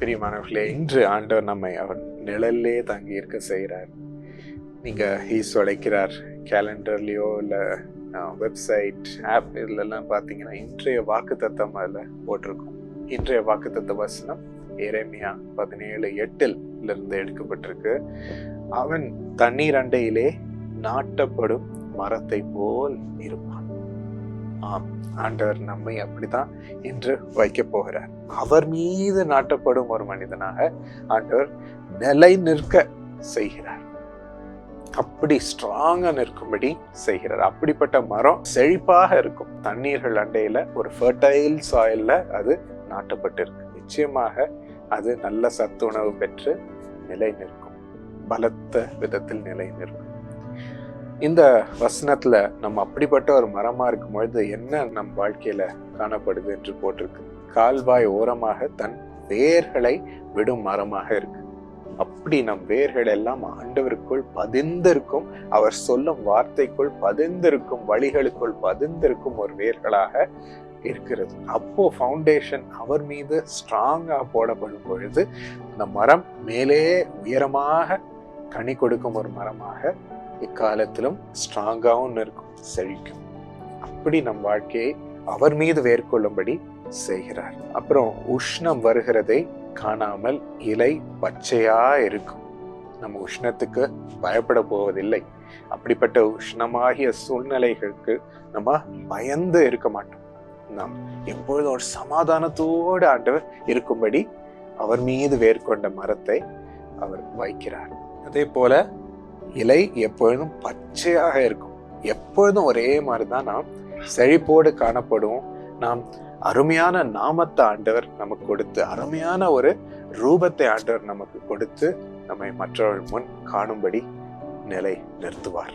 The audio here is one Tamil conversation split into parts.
பிரியமானவர்களே இன்று ஆண்டவர் நம்மை அவர் நிழல்லே தங்கி இருக்க செய்கிறார். நீங்கள் ஈஸ் உழைக்கிறார் கேலண்டர்லேயோ இல்லை வெப்சைட் ஆப் இதுலலாம் பார்த்தீங்கன்னா இன்றைய வாக்கு தத்தம் அதில் போட்டிருக்கும். இன்றைய வாக்கு தத்த வசனம் எரேமியா பதினேழு எட்டில் இருந்து எடுக்கப்பட்டிருக்கு. அவன் தண்ணீர் அண்டையிலே நாட்டப்படும் மரத்தை போல் இருப்பான். ஆம் ஆண்டவர் நம்மை அப்படிதான் இன்று வைக்கப் போகிறார். அவர் மீது நாட்டப்படும் ஒரு மனிதனாக ஆண்டவர் நிலை நிற்க செய்கிறார். அப்படி ஸ்ட்ராங்கா நிற்கும்படி செய்கிறார். அப்படிப்பட்ட மரம் செழிப்பாக இருக்கும். தண்ணீர்கள் அண்டையில ஒரு ஃபர்டைல் சாயில்ல அது நாட்டப்பட்டிருக்கு. நிச்சயமாக அது நல்ல சத்துணவு பெற்று நிலை நிற்கும் பலத்த விதத்தில் நிலை நிற்கும் இந்த வசனத்துல நம்ம அப்படிப்பட்ட ஒரு மரமா இருக்கும் பொழுது என்ன நம் வாழ்க்கையில காணப்படுது என்று போட்டிருக்கு. கால்வாய் ஓரமாக தன் வேர்களை விடும் மரமாக இருக்கு. அப்படி நம் வேர்கள் எல்லாம் ஆண்டவருக்குள் பதிந்திருக்கும் அவர் சொல்லும் வார்த்தைக்குள் பதிந்திருக்கும் வழிகளுக்குள் பதிந்திருக்கும் ஒரு வேர்களாக இருக்கிறது. அப்போ ஃபவுண்டேஷன் அவர் மீது ஸ்ட்ராங்காக போடப்படும் பொழுது அந்த மரம் மேலே உயரமாக கனி கொடுக்கும் ஒரு மரமாக இக்காலத்திலும் ஸ்ட்ராங்காகவும் இருக்கும் செழிக்கும். அப்படி நம் வாழ்க்கையை அவர் மீது வேர்கொள்ளும்படி செய்கிறார். அப்புறம் உஷ்ணம் வருகிறதை காணாமல் இலை பச்சையா இருக்கும். நம்ம உஷ்ணத்துக்கு பயப்பட போவதில்லை. அப்படிப்பட்ட உஷ்ணமாகிய சூழ்நிலைகளுக்கு நம்ம பயந்து இருக்க மாட்டோம். நாம் எப்பொழுதும் ஒரு சமாதானத்தோடு ஆண்டவர் இருக்கும்படி அவர் மீது வேர்கொண்ட மரத்தை அவர் வைக்கிறார். அதே போல இலை எப்பொழுதும் பச்சையாக இருக்கும். எப்பொழுதும் ஒரே மாதிரி தான் நாம் செழிப்போடு காணப்படுவோம். நாம் அருமையான நாமத்தை ஆண்டவர் நமக்கு கொடுத்து அருமையான ஒரு ரூபத்தை ஆண்டவர் நமக்கு கொடுத்து நம்மை மற்றவர்கள் முன் காணும்படி நிலை நிறுத்துவார்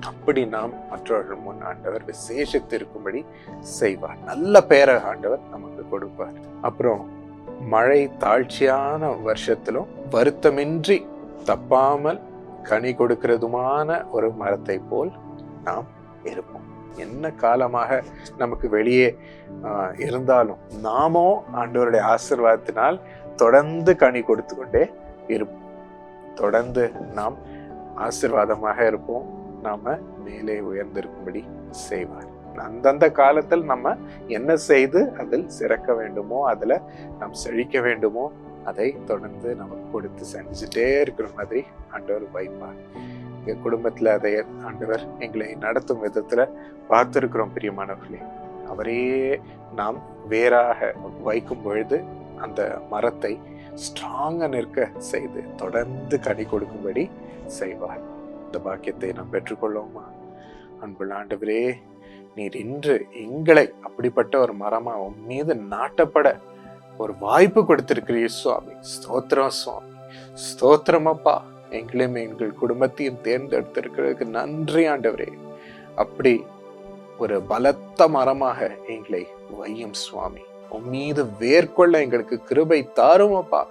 அப்படி நாம் மற்றவர்கள் முன் ஆண்டவர் விசேஷித்து செய்வார். நல்ல பெயரை ஆண்டவர் நமக்கு கொடுப்பார். அப்புறம் மழை தாழ்ச்சியான வருஷத்திலும் வருத்தமின்றி தப்பாமல் கனி கொடுக்கிறதுமான ஒரு மரத்தை போல் நாம் இருப்போம். என்ன காலமாக நமக்கு வெளியே இருந்தாலும் நாமோ ஆண்டவருடைய ஆசிர்வாதத்தினால் தொடர்ந்து கனி கொடுத்து கொண்டே இருப்போம். தொடர்ந்து நாம் ஆசீர்வாதமாக இருப்போம். நாம் மேலே உயர்ந்திருக்கும்படி செய்வார். அந்தந்த காலத்தில் நம்ம என்ன செய்து அதில் சிறக்க வேண்டுமோ அதில் நாம் செழிக்க வேண்டுமோ அதை தொடர்ந்து நமக்கு கொடுத்து செஞ்சுட்டே இருக்கிற மாதிரி ஆண்டவர் வைப்பார். எங்கள் குடும்பத்தில் அதை ஆண்டவர் எங்களை நடத்தும் விதத்தில் பார்த்துருக்குறோம் பிரியமானவர்களே. அவரே நாம் வேறாக வைக்கும் பொழுது அந்த மரத்தை ஸ்ட்ராங்காக நிற்க செய்து தொடர்ந்து கனி கொடுக்கும்படி செய்வார். இந்த பாக்கியத்தை நாம் பெற்றுக்கொள்வோமா? அன்புள்ள ஆண்டவரே நீர் இன்று எங்களை அப்படிப்பட்ட ஒரு மரமாக உன் மீது நாட்டப்பட ஒரு வாய்ப்பு கொடுத்திருக்கிறீர் சுவாமி. ஸ்தோத்திரம் சுவாமி. ஸ்தோத்திரமப்பா எங்களையும் எங்கள் குடும்பத்தையும் தேர்ந்தெடுத்திருக்கிறதுக்கு நன்றி ஆண்டவரே. அப்படி ஒரு பலத்த மரமாக எங்களை வையும் சுவாமி. உன் மீது வேர்கொள்ள எங்களுக்கு கிருபை தாரும் அப்பா.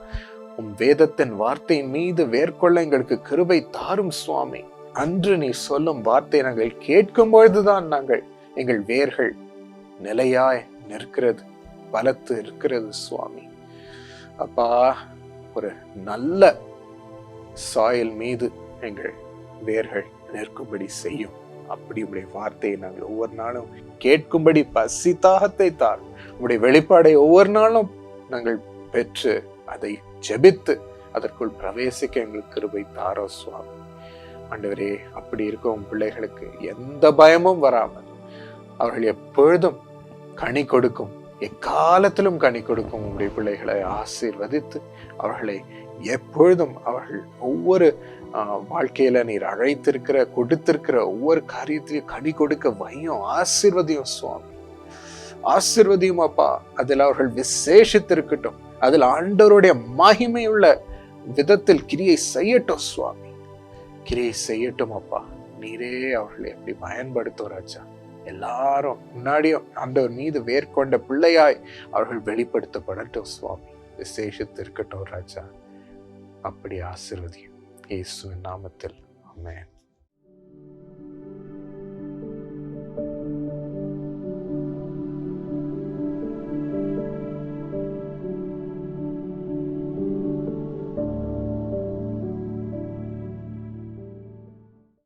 உன் வேதத்தின் வார்த்தையின் மீது வேர்கொள்ள எங்களுக்கு கிருபை தாரும் சுவாமி. அன்று நீ சொல்லும் வார்த்தை நாங்கள் கேட்கும் பொழுதுதான் நாங்கள் எங்கள் வேர்கள் நிலையாய் நிற்கிறது. பலத்து இருக்கிறது சுவாமி. அப்பா ஒரு நல்ல சாயல் மீது எங்கள் வேர்கள் நிற்கும்படி செய்யும். அப்படி உடைய வார்த்தையை நாங்கள் ஒவ்வொரு நாளும் கேட்கும்படி பசி தாகத்தை தார். உடைய வெளிப்பாடை ஒவ்வொரு நாளும் நாங்கள் பெற்று அதை ஜெபித்து அதற்குள் பிரவேசிக்க எங்களுக்கு கிருபை தாரோ சுவாமி. ஆண்டவரே அப்படி இருக்கும் பிள்ளைகளுக்கு எந்த பயமும் வராமல் அவர்கள் எப்பொழுதும் கனி கொடுக்கும். எக்காலத்திலும் கனி கொடுக்கும் உங்களுடைய பிள்ளைகளை ஆசீர்வதித்து அவர்களை எப்பொழுதும் அவர்கள் ஒவ்வொரு ஆஹ், வாழ்க்கையில நீர் அழைத்திருக்கிற கொடுத்திருக்கிற ஒவ்வொரு காரியத்திலையும் கனி கொடுக்க வையும் ஆசீர்வதியும் சுவாமி. ஆசீர்வதியும் அப்பா. அதில் அவர்கள் விசேஷித்திருக்கட்டும். அதில் ஆண்டவருடைய மகிமையுள்ள விதத்தில் கிரியை செய்யட்டும் சுவாமி. கிரியை செய்யட்டும் அப்பா. நீரே அவர்களை எப்படி பயன்படுத்தும் ராஜா. எல்லாரும் முன்னாடியும் ஆண்டவர் மீது வேர்கொண்ட பிள்ளையாய் அவர்கள் வெளிப்படுத்தப்படட்டும் சுவாமி. விசேஷத்து இருக்கட்டும் ராஜா. அப்படி ஆசிர்வதியும். இயேசுவின் நாமத்தில். அமேன்